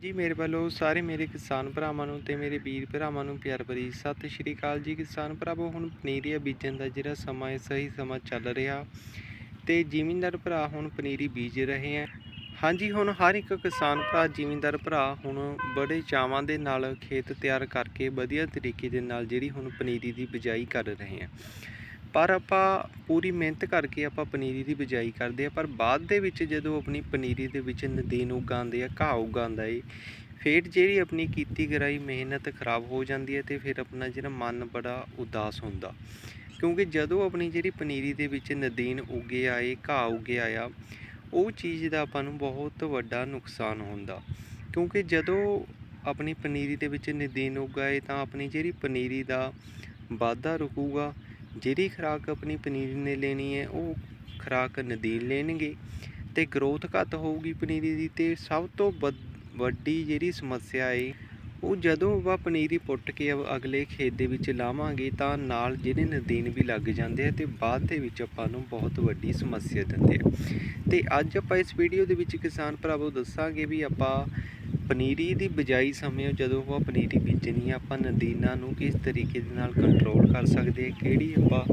ਜੀ, ਮੇਰੇ ਵੱਲੋਂ ਸਾਰੇ ਮੇਰੇ ਕਿਸਾਨ ਭਰਾਵਾਂ ਨੂੰ ਤੇ ਮੇਰੇ ਵੀਰ ਭਰਾਵਾਂ ਨੂੰ ਪਿਆਰ ਭਰੀ ਸਤਿ ਸ਼੍ਰੀ ਅਕਾਲ ਜੀ। ਕਿਸਾਨ ਭਰਾਵੋ, ਹੁਣ ਪਨੀਰੀਆ ਬੀਜਣ ਦਾ ਜਿਹੜਾ ਸਮਾਂ ਹੈ, ਸਹੀ ਸਮਾਂ ਚੱਲ ਰਿਹਾ ਤੇ ਜ਼ਿਮੀਂਦਾਰ ਭਰਾ ਹੁਣ ਪਨੀਰੀ ਬੀਜ ਰਹੇ ਹੈ। ਹਾਂਜੀ, ਹੁਣ ਹਰ ਇੱਕ ਕਿਸਾਨ ਭਰਾ, ਜ਼ਿਮੀਂਦਾਰ ਭਰਾ ਹੁਣ ਬੜੇ ਚਾਵਾਂ ਦੇ ਨਾਲ ਖੇਤ ਤਿਆਰ ਕਰਕੇ ਵਧੀਆ ਤਰੀਕੇ ਦੇ ਨਾਲ ਜਿਹੜੀ ਹੁਣ ਪਨੀਰੀ ਦੀ ਬਿਜਾਈ ਕਰ ਰਹੇ ਹੈ। ਪਰ ਆਪਾਂ ਪੂਰੀ ਮਿਹਨਤ ਕਰਕੇ ਆਪਾਂ ਪਨੀਰੀ ਦੀ ਬਿਜਾਈ ਕਰਦੇ ਆ ਪਰ ਬਾਅਦ ਦੇ ਵਿੱਚ ਜਦੋਂ ਆਪਣੀ ਪਨੀਰੀ ਦੇ ਵਿੱਚ ਨਦੀਨ ਉਗਾਉਂਦੇ ਆ, ਘਾਹ ਉਗਾਉਂਦਾ ਏ, ਫਿਰ ਜਿਹੜੀ ਆਪਣੀ ਕੀਤੀ ਕਰਾਈ ਮਿਹਨਤ ਖਰਾਬ ਹੋ ਜਾਂਦੀ ਹੈ ਤੇ ਫਿਰ ਆਪਣਾ ਜਿਹੜਾ ਮਨ ਬੜਾ ਉਦਾਸ ਹੁੰਦਾ। ਕਿਉਂਕਿ ਜਦੋਂ ਆਪਣੀ ਜਿਹੜੀ ਪਨੀਰੀ ਦੇ ਵਿੱਚ ਨਦੀਨ ਉੱਗੇ ਆਏ, ਘਾਹ ਉੱਗੇ ਆਇਆ, ਉਹ ਚੀਜ਼ ਦਾ ਆਪਾਂ ਨੂੰ ਬਹੁਤ ਵੱਡਾ ਨੁਕਸਾਨ ਹੁੰਦਾ। ਕਿਉਂਕਿ ਜਦੋਂ ਆਪਣੀ ਪਨੀਰੀ ਦੇ ਵਿੱਚ ਨਦੀਨ ਉਗਾਏ ਤਾਂ ਆਪਣੀ ਜਿਹੜੀ ਪਨੀਰੀ ਦਾ ਵਾਧਾ ਰੁਕੂਗਾ ਜਿਹੜੀ ਖੁਰਾਕ ਆਪਣੀ ਪਨੀਰੀ ਨੇ ਲੈਣੀ ਹੈ, ਉਹ ਖੁਰਾਕ ਨਦੀਨ ਲੈਣਗੇ ਤੇ ਗਰੋਥ ਘੱਟ ਹੋਊਗੀ ਪਨੀਰੀ ਦੀ ਤੇ ਸਭ ਤੋਂ ਵੱਧ- ਵੱਡੀ ਜਿਹੜੀ ਸਮੱਸਿਆ ਹੈ ਉਹ ਜਦੋਂ ਆਪਾਂ ਪਨੀਰੀ ਪੁੱਟ ਕੇ ਅਗ- ਅਗਲੇ ਖੇਤ ਦੇ ਵਿੱਚ ਲਾਵਾਂਗੇ ਤਾਂ ਨਾਲ ਜਿਹੜੇ ਨਦੀਨ ਵੀ ਲੱਗ ਜਾਂਦੇ ਆ ਤੇ ਬਾਅਦ ਦੇ ਵਿੱਚ ਆਪਾਂ ਨੂੰ ਬਹੁਤ ਵੱਡੀ ਸਮੱਸਿਆ ਦਿੰਦੇ ਆ। ਤੇ ਅੱਜ ਆਪਾਂ ਇਸ ਵੀਡੀਓ ਦੇ ਵਿੱਚ ਕਿਸਾਨ ਭਰਾਵੋ ਦੱਸਾਂਗੇ ਵੀ ਆਪਾਂ ਪਨੀਰੀ ਦੀ ਬਿਜਾਈ ਸਮੇਂ ਜਦੋਂ ਆਪਾਂ ਪਨੀਰੀ ਬੀਜਣੀ ਆ, ਆਪਾਂ ਨਦੀਨਾਂ ਨੂੰ ਕਿਸ ਤਰੀਕੇ ਦੇ ਨਾਲ ਕੰਟਰੋਲ ਕਰ ਸਕਦੇ ਆ? ਕਿਹੜੀ ਆਪਾਂ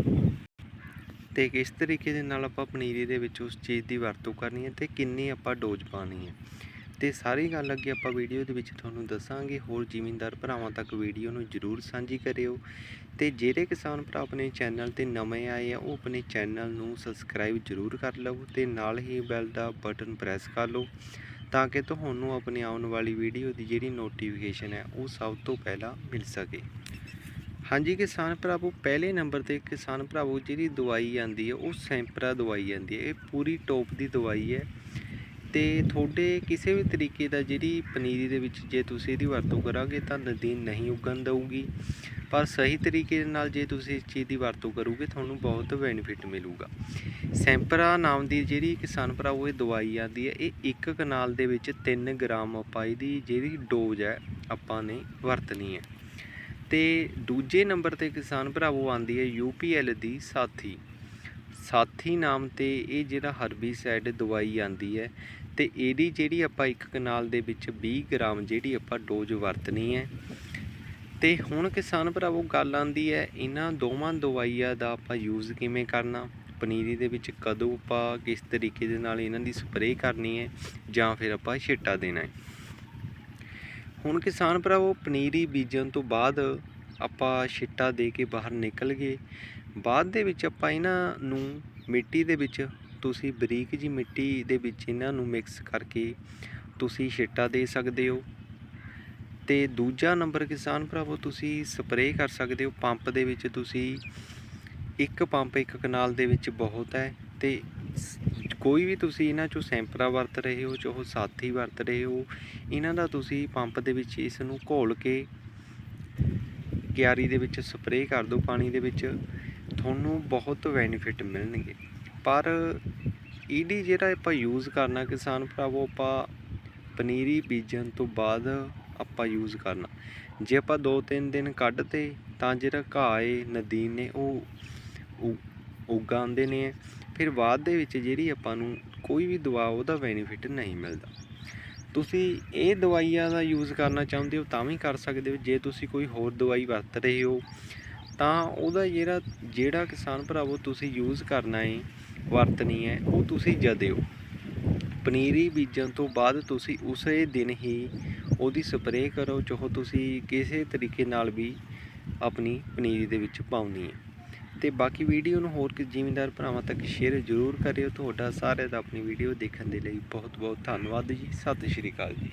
ਤੇ ਕਿਸ ਤਰੀਕੇ ਦੇ ਨਾਲ ਆਪਾਂ ਪਨੀਰੀ ਦੇ ਵਿੱਚ ਉਸ ਚੀਜ਼ ਦੀ ਵਰਤੋਂ ਕਰਨੀ ਹੈ ਤੇ ਕਿੰਨੀ ਆਪਾਂ ਡੋਜ਼ ਪਾਣੀ ਹੈ ਤੇ ਸਾਰੀ ਗੱਲ ਅੱਗੇ ਆਪਾਂ ਵੀਡੀਓ ਦੇ ਵਿੱਚ ਤੁਹਾਨੂੰ ਦੱਸਾਂਗੇ। ਹੋਰ ਜ਼ਿਮੀਂਦਾਰ ਭਰਾਵਾਂ ਤੱਕ ਵੀਡੀਓ ਨੂੰ ਜਰੂਰ ਸਾਂਝੀ ਕਰਿਓ। ਤੇ ਜਿਹੜੇ ਕਿਸਾਨ ਭਰਾ ਆਪਣੇ ਚੈਨਲ ਤੇ ਨਵੇਂ ਆਏ ਆ, ਉਹ ਆਪਣੇ ਚੈਨਲ ਨੂੰ ਸਬਸਕ੍ਰਾਈਬ ਜਰੂਰ ਕਰ ਲਓ ਤੇ ਨਾਲ ਹੀ ਬੈਲ ਦਾ ਬਟਨ ਪ੍ਰੈਸ ਕਰ ਲਓ। ਤਾਂ ਕਿ ਤੁਹਾਨੂੰ ਆਪਣੀ ਆਉਣ ਵਾਲੀ ਵੀਡੀਓ ਦੀ ਜਿਹੜੀ ਨੋਟੀਫਿਕੇਸ਼ਨ ਹੈ, ਉਹ ਸਭ ਤੋਂ ਪਹਿਲਾਂ ਮਿਲ ਸਕੇ। ਹਾਂਜੀ, ਕਿਸਾਨ ਭਰਾਵੋ, ਪਹਿਲੇ ਨੰਬਰ ਤੇ ਕਿਸਾਨ ਭਰਾਵੋ, ਜਿਹੜੀ ਦਵਾਈ ਆਂਦੀ ਹੈ, ਉਹ ਸੈਂਪਰਾ ਦਵਾਈ ਆਂਦੀ ਹੈ। ਇਹ ਪੂਰੀ ਟੋਪ ਦੀ ਦਵਾਈ ਹੈ। ਤੇ ਤੁਹਾਡੇ ਕਿਸੇ ਵੀ ਤਰੀਕੇ ਦਾ ਜਿਹੜੀ ਪਨੀਰੀ ਦੇ ਵਿੱਚ ਜੇ ਤੁਸੀਂ ਇਹਦੀ ਵਰਤੋਂ ਕਰਾਂਗੇ ਤਾਂ ਨਦੀਨ ਨਹੀਂ ਉੱਗਣ ਦਊਗੀ। ਪਰ ਸਹੀ ਤਰੀਕੇ ਦੇ ਨਾਲ ਜੇ ਤੁਸੀਂ ਇਸ ਚੀਜ਼ ਦੀ ਵਰਤੋਂ ਕਰੋਗੇ, ਤੁਹਾਨੂੰ ਬਹੁਤ ਬੈਨੀਫਿਟ ਮਿਲੂਗਾ। ਸੈਂਪਰਾ ਨਾਮ ਦੀ ਜਿਹੜੀ ਕਿਸਾਨ ਭਰਾਵੋ ਇਹ ਦਵਾਈ ਆਂਦੀ ਹੈ। ਇਹ ਇੱਕ ਕਨਾਲ ਦੇ ਵਿੱਚ 3 ਗ੍ਰਾਮ ਆਪਾਂ ਦੀ ਜਿਹੜੀ ਡੋਜ਼ ਹੈ, ਆਪਾਂ ਨੇ ਵਰਤਣੀ ਹੈ। ਤੇ ਦੂਜੇ ਨੰਬਰ ਤੇ ਕਿਸਾਨ ਭਰਾਵੋ ਆਂਦੀ ਹੈ ਯੂਪੀਐਲ ਦੀ ਸਾਥੀ। ਸਾਥੀ ਨਾਮ ਤੇ ਇਹ ਜਿਹੜਾ ਹਰਬੀਸਾਈਡ ਦਵਾਈ ਆਂਦੀ ਹੈ ਤੇ ਇਹਦੀ ਜਿਹੜੀ ਆਪਾਂ ਇੱਕ ਕਨਾਲ ਦੇ ਵਿੱਚ 20 ਗ੍ਰਾਮ ਜਿਹੜੀ ਆਪਾਂ ਡੋਜ਼ ਵਰਤਣੀ ਹੈ। ਤੇ ਹੁਣ ਕਿਸਾਨ ਭਰਾਵੋ, ਗੱਲ ਆਂਦੀ ਹੈ, ਇਹਨਾਂ ਦੋਵਾਂ ਦਵਾਈਆਂ ਦਾ ਆਪਾਂ ਯੂਜ਼ ਕਿਵੇਂ ਕਰਨਾ? ਪਨੀਰੀ ਦੇ ਵਿੱਚ ਕਦੋਂ ਆਪਾਂ ਕਿਸ ਤਰੀਕੇ ਦੇ ਨਾਲ ਇਹਨਾਂ ਦੀ ਸਪਰੇਅ ਕਰਨੀ ਹੈ ਜਾਂ ਫਿਰ ਆਪਾਂ ਛਿੱਟਾ ਦੇਣਾ ਹੈ? ਹੁਣ ਕਿਸਾਨ ਭਰਾਵੋ, ਪਨੀਰੀ ਬੀਜਣ ਤੋਂ ਬਾਅਦ ਆਪਾਂ ਛਿੱਟਾ ਦੇ ਕੇ ਬਾਹਰ ਨਿਕਲ ਗਏ। ਬਾਅਦ ਦੇ ਵਿੱਚ ਆਪਾਂ ਇਹਨਾਂ ਨੂੰ ਮਿੱਟੀ ਦੇ ਵਿੱਚ ਤੁਸੀਂ ਬਰੀਕ ਜੀ ਮਿੱਟੀ ਦੇ ਵਿੱਚ ਇਹਨਾਂ ਨੂੰ ਮਿਕਸ ਕਰਕੇ ਤੁਸੀਂ ਛਿੱਟਾ ਦੇ ਸਕਦੇ ਹੋ। ਤੇ ਦੂਜਾ ਨੰਬਰ ਕਿਸਾਨ ਭਰਾਵੋ, ਤੁਸੀਂ ਸਪਰੇਅ ਕਰ ਸਕਦੇ ਹੋ। ਪੰਪ ਦੇ ਵਿੱਚ ਤੁਸੀਂ ਇੱਕ ਪੰਪ ਇੱਕ ਕਨਾਲ ਦੇ ਵਿੱਚ ਬਹੁਤ ਹੈ ਤੇ ਕੋਈ ਵੀ ਤੁਸੀਂ ਇਹਨਾਂ ਚੋਂ ਸੈਂਪਰਾ ਵਰਤ ਰਹੇ ਹੋ, ਚਾਹੋ ਸਾਥੀ ਵਰਤ ਰਹੇ ਹੋ, ਇਹਨਾਂ ਦਾ ਤੁਸੀਂ ਪੰਪ ਦੇ ਵਿੱਚ ਇਸ ਨੂੰ ਘੋਲ ਕੇ ਕਿਆਰੀ ਦੇ ਵਿੱਚ ਸਪਰੇਅ ਕਰ ਦਿਓ, ਪਾਣੀ ਦੇ ਵਿੱਚ। ਤੁਹਾਨੂੰ ਬਹੁਤ ਬੈਨੀਫਿਟ ਮਿਲਣਗੇ। ਪਰ ਇਹਦੀ ਜਿਹੜਾ ਆਪਾਂ ਯੂਜ਼ ਕਰਨਾ ਕਿਸਾਨ ਭਰਾਵੋ, ਆਪਾਂ ਪਨੀਰੀ ਬੀਜਣ ਤੋਂ ਬਾਅਦ ਆਪਾਂ ਯੂਜ਼ ਕਰਨਾ। ਜੇ ਆਪਾਂ 2-3 ਦਿਨ ਕੱਢਤੇ, ਤਾਂ ਜਿਹੜਾ ਘਾਹ ਏ ਨਦੀਨ ਨੇ, ਉਹ ਉ- ਉਗਾਉਂਦੇ ਨੇ। ਫਿਰ ਬਾਅਦ ਦੇ ਵਿੱਚ ਜਿਹੜੀ ਆਪਾਂ ਨੂੰ ਕੋਈ ਵੀ ਦਵਾ, ਉਹਦਾ ਬੈਨੀਫਿਟ ਨਹੀਂ ਮਿਲਦਾ। ਤੁਸੀਂ ਇਹ ਦਵਾਈਆਂ ਦਾ ਯੂਜ਼ ਕਰਨਾ ਚਾਹੁੰਦੇ ਹੋ, ਤਾਂ ਵੀ ਕਰ ਸਕਦੇ ਹੋ। ਜੇ ਤੁਸੀਂ ਕੋਈ ਹੋਰ ਦਵਾਈ ਵਰਤ ਰਹੇ ਹੋ, ਤਾਂ ਉਹਦਾ ਜਿਹੜਾ ਜਿਹੜਾ ਕਿਸਾਨ ਭਰਾਵੋ, ਤੁਸੀਂ ਯੂਜ਼ ਕਰਨਾ ਹੈ ਵਰਤਣੀ ਹੈ, ਉਹ ਤੁਸੀਂ ਜਦਿਓ ਪਨੀਰੀ ਬੀਜਣ ਤੋਂ ਬਾਅਦ ਤੁਸੀਂ ਉਸੇ ਦਿਨ ਹੀ ਉਹਦੀ ਸਪਰੇਅ ਕਰੋ ਚਾਹੋ ਤੁਸੀਂ ਕਿਸੇ ਤਰੀਕੇ ਨਾਲ ਵੀ ਆਪਣੀ ਪਨੀਰੀ ਦੇ ਵਿੱਚ ਪਾਉਣੀ ਹੈ। ਤੇ ਬਾਕੀ ਵੀਡੀਓ ਨੂੰ ਹੋਰ ਕਿ ਜ਼ਿਮੀਂਦਾਰ ਭਰਾਵਾਂ ਤੱਕ ਸ਼ੇਅਰ ਜ਼ਰੂਰ ਕਰਿਓ। ਤੁਹਾਡਾ ਸਾਰਿਆਂ ਦਾ ਆਪਣੀ ਵੀਡੀਓ ਦੇਖਣ ਦੇ ਲਈ ਬਹੁਤ ਬਹੁਤ ਧੰਨਵਾਦ ਜੀ। ਸਤਿ ਸ਼੍ਰੀ ਅਕਾਲ ਜੀ।